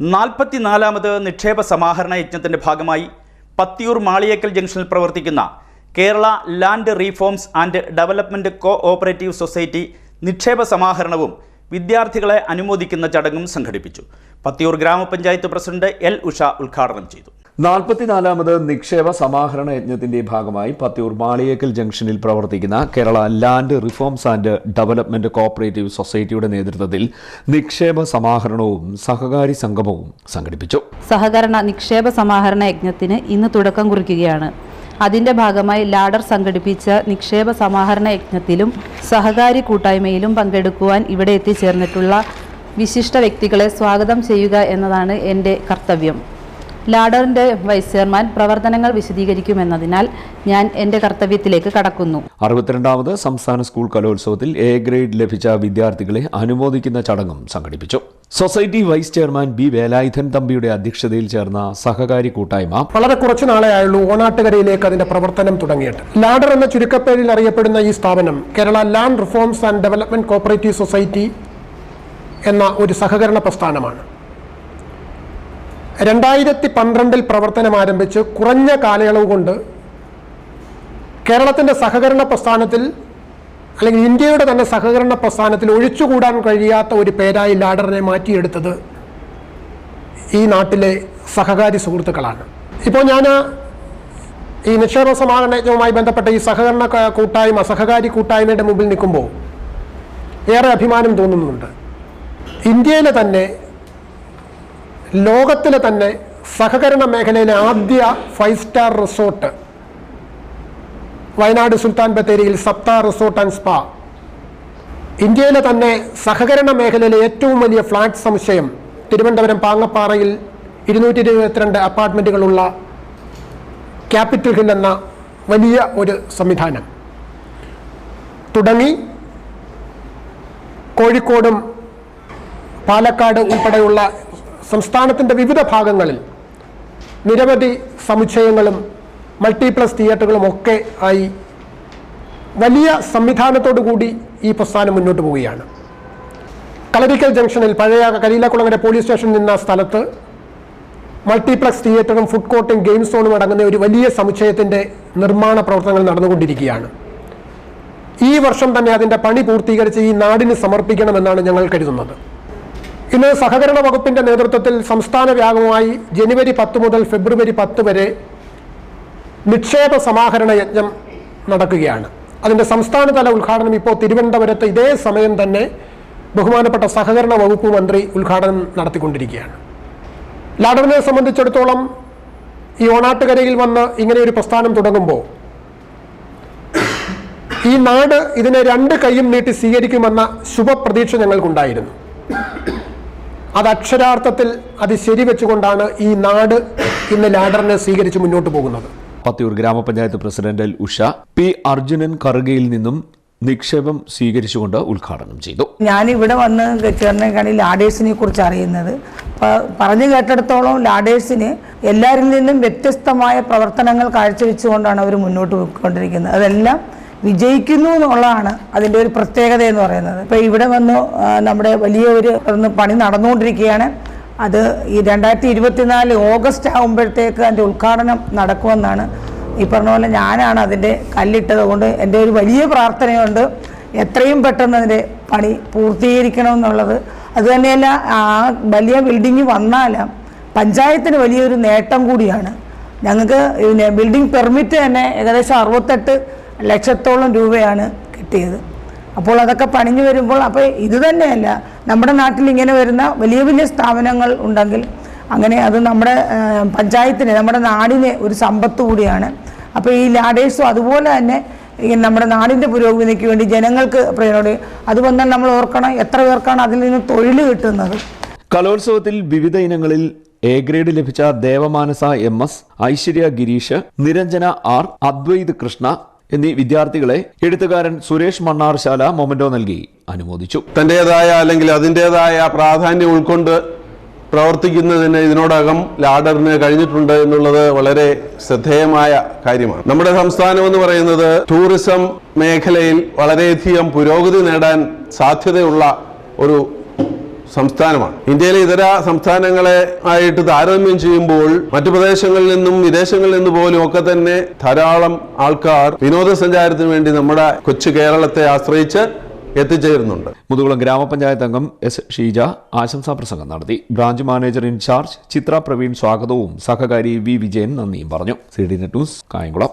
നാൽപ്പത്തിനാലാമത് നിക്ഷേപ സമാഹരണ യജ്ഞത്തിന്റെ ഭാഗമായി പത്തിയൂർ മാളിയേക്കൽ ജംഗ്ഷനിൽ പ്രവർത്തിക്കുന്ന Kerala land reforms and development cooperative society നിക്ഷേപ സമാഹരണവും വിദ്യാർത്ഥികളെ അനുമോദിക്കുന്ന ചടങ്ങും സംഘടിപ്പിച്ചു. പത്തിയൂർ ഗ്രാമപഞ്ചായത്ത് പ്രസിഡന്റ് എൽ ഉഷ ഉദ്ഘാടനം ചെയ്തു. നാൽപ്പത്തിനാലാമത് നിക്ഷേപ സമാഹരണ യജ്ഞത്തിന്റെ ഭാഗമായി പത്തിയൂർ മാളിയേക്കൽ ജംഗ്ഷനിൽ പ്രവർത്തിക്കുന്ന Kerala land reforms and development cooperative സൊസൈറ്റിയുടെ നേതൃത്വത്തിൽ നിക്ഷേപ സമാഹരണവും സഹകാരി സംഗമവും സംഘടിപ്പിച്ചു. സഹകരണ നിക്ഷേപ സമാഹരണ യജ്ഞത്തിന് ഇന്ന് തുടക്കം കുറിക്കുകയാണ്. അതിന്റെ ഭാഗമായി ലാഡർ സംഘടിപ്പിച്ച നിക്ഷേപ സമാഹരണ യജ്ഞത്തിലും സഹകാരി കൂട്ടായ്മയിലും പങ്കെടുക്കുവാൻ ഇവിടെ എത്തിച്ചേർന്നിട്ടുള്ള വിശിഷ്ട വ്യക്തികളെ സ്വാഗതം ചെയ്യുക എന്നതാണ് എന്റെ കർത്തവ്യം. ലാഡറിന്റെ വൈസ് ചെയർമാൻ പ്രവർത്തനങ്ങൾ വിശദീകരിക്കുമെന്നതിനാൽ ഞാൻ എന്റെ കർത്തവ്യത്തിലേക്ക് കടക്കുന്നു. അറുപത്തിരണ്ടാമത് സംസ്ഥാന സ്കൂൾ കലോത്സവത്തിൽ എ ഗ്രേഡ് ലഭിച്ച വിദ്യാർത്ഥികളെ അനുമോദിക്കുന്ന ചടങ്ങും സംഘടിപ്പിച്ചു. Society vice chairman B Velayudhan തമ്പിയുടെ അധ്യക്ഷതയിൽ ചേർന്ന സഹകാരി കൂട്ടായ്മ വളരെ കുറച്ചു നാളെ ആയുള്ളൂ ഓണാട്ടുകരയിലേക്ക് അതിന്റെ പ്രവർത്തനം തുടങ്ങിയിട്ട്. ലാഡർ എന്ന ചുരുക്കപ്പേരിൽ അറിയപ്പെടുന്ന ഈ സ്ഥാപനം Kerala land reforms and development cooperative society എന്ന ഒരു സഹകരണ പ്രസ്ഥാനമാണ്. രണ്ടായിരത്തി പന്ത്രണ്ടിൽ പ്രവർത്തനം ആരംഭിച്ച് കുറഞ്ഞ കാലയളവ് കൊണ്ട് കേരളത്തിന്റെ സഹകരണ പ്രസ്ഥാനത്തിൽ അല്ലെങ്കിൽ ഇന്ത്യയുടെ തന്നെ സഹകരണ പ്രസ്ഥാനത്തിൽ ഒഴിച്ചുകൂടാൻ കഴിയാത്ത ഒരു പേരായി ലാഡറിനെ മാറ്റിയെടുത്തത് ഈ നാട്ടിലെ സഹകാരി സുഹൃത്തുക്കളാണ്. ഇപ്പോൾ ഞാൻ ഈ നിക്ഷേപ സമാഹരണവുമായി ബന്ധപ്പെട്ട ഈ സഹകരണ കൂട്ടായ്മ സഹകാരി കൂട്ടായ്മയുടെ മുമ്പിൽ നിൽക്കുമ്പോൾ ഏറെ അഭിമാനം തോന്നുന്നുണ്ട്. ഇന്ത്യയിലെ തന്നെ ലോകത്തിലെ തന്നെ സഹകരണ മേഖലയിലെ ആദ്യ five star resort Wayanad Sultan ബത്തേരിയിൽ സപ്ത റിസോർട്ട് ആൻഡ് സ്പാ ഇന്ത്യയിലെ തന്നെ സഹകരണ മേഖലയിലെ ഏറ്റവും വലിയ ഫ്ലാറ്റ് സമുച്ചയം തിരുവനന്തപുരം പാങ്ങപ്പാറയിൽ ഇരുന്നൂറ്റി ഇരുപത്തിരണ്ട് അപ്പാർട്ട്മെന്റുകളുള്ള ക്യാപിറ്റൽ ഹിൽ എന്ന വലിയ ഒരു സംവിധാനം. തുടങ്ങി കോഴിക്കോടും പാലക്കാട് ഉൾപ്പെടെയുള്ള സംസ്ഥാനത്തിന്റെ വിവിധ ഭാഗങ്ങളിൽ നിരവധി സമുച്ചയങ്ങളും മൾട്ടിപ്ലസ് തിയേറ്ററുകളും ഒക്കെ ആയി വലിയ സംവിധാനത്തോടു കൂടി ഈ പ്രസ്ഥാനം മുന്നോട്ട് പോവുകയാണ്. കളരിക്കൽ ജംഗ്ഷനിൽ പഴയ കരിയിലക്കുളങ്ങര പോലീസ് സ്റ്റേഷൻ നിന്ന സ്ഥലത്ത് മൾട്ടിപ്ലക്സ് തിയേറ്ററും ഫുഡ് കോർട്ടും ഗെയിം സോണും അടങ്ങുന്ന ഒരു വലിയ സമുച്ചയത്തിന്റെ നിർമ്മാണ പ്രവർത്തനങ്ങൾ നടന്നുകൊണ്ടിരിക്കുകയാണ്. ഈ വർഷം തന്നെ അതിന്റെ പണി പൂർത്തീകരിച്ച് ഈ നാടിന് സമർപ്പിക്കണമെന്നാണ് ഞങ്ങൾ കരുതുന്നത്. ഇന്ന് സഹകരണ വകുപ്പിന്റെ നേതൃത്വത്തിൽ സംസ്ഥാന വ്യാപകമായി ജനുവരി പത്ത് മുതൽ ഫെബ്രുവരി പത്ത് വരെ നിക്ഷേപ സമാഹരണ യജ്ഞം നടക്കുകയാണ്. അതിന്റെ സംസ്ഥാനതല ഉദ്ഘാടനം ഇപ്പോൾ തിരുവനന്തപുരത്ത് ഇതേ സമയം തന്നെ ബഹുമാനപ്പെട്ട സഹകരണ വകുപ്പ് മന്ത്രി ഉദ്ഘാടനം നടത്തിക്കൊണ്ടിരിക്കുകയാണ്. ലാഡറിനെ സംബന്ധിച്ചിടത്തോളം ഈ ഓണാട്ടുകരയിൽ വന്ന് ഇങ്ങനെ ഒരു പ്രസ്ഥാനം തുടങ്ങുമ്പോൾ ഈ നാട് ഇതിനെ രണ്ട് കൈയും നീട്ടി സ്വീകരിക്കുമെന്ന ശുഭപ്രതീക്ഷ ഞങ്ങൾക്കുണ്ടായിരുന്നു. അത് അക്ഷരാർത്ഥത്തിൽ അത് ശരിവെച്ചുകൊണ്ടാണ് ഈ നാട് ഇന്ന് ലാഡറിനെ സ്വീകരിച്ച് മുന്നോട്ട് പോകുന്നത്. പത്തിയൂർ ഗ്രാമപഞ്ചായത്ത് പ്രസിഡന്റ് ഉഷ പി അർജുനൻ കറുകയിൽ നിന്നും നിക്ഷേപം സ്വീകരിച്ചുകൊണ്ട് ഉദ്ഘാടനം ചെയ്തു. ഞാൻ ഇവിടെ വന്ന് ചേർന്നേക്കാണ് ലാഡേഴ്സിനെ കുറിച്ച് അറിയുന്നത്. പറഞ്ഞു കേട്ടിടത്തോളം ലാഡേഴ്സിന് എല്ലാവരിൽ നിന്നും വ്യത്യസ്തമായ പ്രവർത്തനങ്ങൾ കാഴ്ചവെച്ചുകൊണ്ടാണ് അവർ മുന്നോട്ട് പോയിക്കൊണ്ടിരിക്കുന്നത്. അതെല്ലാം വിജയിക്കുന്നു എന്നുള്ളതാണ് അതിന്റെ ഒരു പ്രത്യേകത എന്ന് പറയുന്നത്. ഇപ്പോൾ ഇവിടെ വന്നു നമ്മുടെ വലിയ ഒരു പണി നടന്നുകൊണ്ടിരിക്കുകയാണ്. അത് ഈ രണ്ടായിരത്തി ഇരുപത്തിനാല് ഓഗസ്റ്റ് ആകുമ്പോഴത്തേക്ക് അതിന്റെ ഉദ്ഘാടനം നടക്കുമെന്നാണ് ഈ പറഞ്ഞ പോലെ ഞാനാണ് അതിന്റെ കല്ലിട്ടത്. കൊണ്ട് എന്റെ ഒരു വലിയ പ്രാർത്ഥനയുണ്ട്. എത്രയും പെട്ടെന്ന് അതിന്റെ പണി പൂർത്തീകരിക്കണമെന്നുള്ളത്. അതുതന്നെയല്ല ആ വലിയ ബിൽഡിങ് വന്നാലും പഞ്ചായത്തിന് വലിയൊരു നേട്ടം കൂടിയാണ്. ഞങ്ങൾക്ക് ബിൽഡിംഗ് പെർമിറ്റ് തന്നെ ഏകദേശം അറുപത്തെട്ട് ലക്ഷത്തോളം രൂപയാണ് കിട്ടിയത്. അപ്പോൾ അതൊക്കെ പണിഞ്ഞു വരുമ്പോൾ അപ്പോൾ ഇത് തന്നെയല്ല നമ്മുടെ നാട്ടിൽ ഇങ്ങനെ വരുന്ന വലിയ വലിയ സ്ഥാപനങ്ങൾ ഉണ്ടെങ്കിൽ അങ്ങനെ അത് നമ്മുടെ പഞ്ചായത്തിന് നമ്മുടെ നാടിന് ഒരു സമ്പത്ത് കൂടിയാണ്. അപ്പോൾ ഈ ലാഡേഴ്സും അതുപോലെ തന്നെ ഈ നമ്മുടെ നാടിന്റെ പുരോഗതിക്ക് വേണ്ടി ജനങ്ങൾക്ക് പ്രയോജനം അത് വന്നാൽ നമ്മൾ ഓർക്കണം എത്ര പേർക്കാണ് അതിൽ നിന്ന് തൊഴിൽ കിട്ടുന്നത്. കലോത്സവത്തിൽ വിവിധ ഇനങ്ങളിൽ എ ഗ്രേഡ് ലഭിച്ച Devamanasa M S Aishwarya Girish Niranjana R Advaith Krishna എന്നീ വിദ്യാർത്ഥികളെ എഴുത്തുകാരൻ സുരേഷ് മണ്ണാർശാല മൊമന്റോ നൽകി അനുമോദിച്ചു. തന്റേതായ അല്ലെങ്കിൽ അതിന്റെതായ പ്രാധാന്യം ഉൾക്കൊണ്ട് പ്രവർത്തിക്കുന്നതിന് ഇതിനോടകം ലാഡറിന് കഴിഞ്ഞിട്ടുണ്ട് എന്നുള്ളത് വളരെ ശ്രദ്ധേയമായ കാര്യമാണ്. നമ്മുടെ സംസ്ഥാനം എന്ന് പറയുന്നത് ടൂറിസം മേഖലയിൽ വളരെയധികം പുരോഗതി നേടാൻ സാധ്യതയുള്ള ഒരു സംസ്ഥാനമാണ്. ഇന്ത്യയിലെ ഇതര സംസ്ഥാനങ്ങളെ ആയിട്ട് താരതമ്യം ചെയ്യുമ്പോൾ മറ്റു പ്രദേശങ്ങളിൽ നിന്നും വിദേശങ്ങളിൽ നിന്ന് പോലും ഒക്കെ തന്നെ ധാരാളം ആൾക്കാർ വിനോദസഞ്ചാരത്തിന് വേണ്ടി നമ്മുടെ കൊച്ചു കേരളത്തെ ആശ്രയിച്ച് എത്തിച്ചേരുന്നുണ്ട്. മുതുകുളം ഗ്രാമപഞ്ചായത്ത് അംഗം എസ് ഷീജ ആശംസാ പ്രസംഗം നടത്തി. Branch manager in charge Chithra Praveen സ്വാഗതവും സഹകാരി വി വിജയൻ നന്ദിയും പറഞ്ഞു. C D net news Kayamkulam.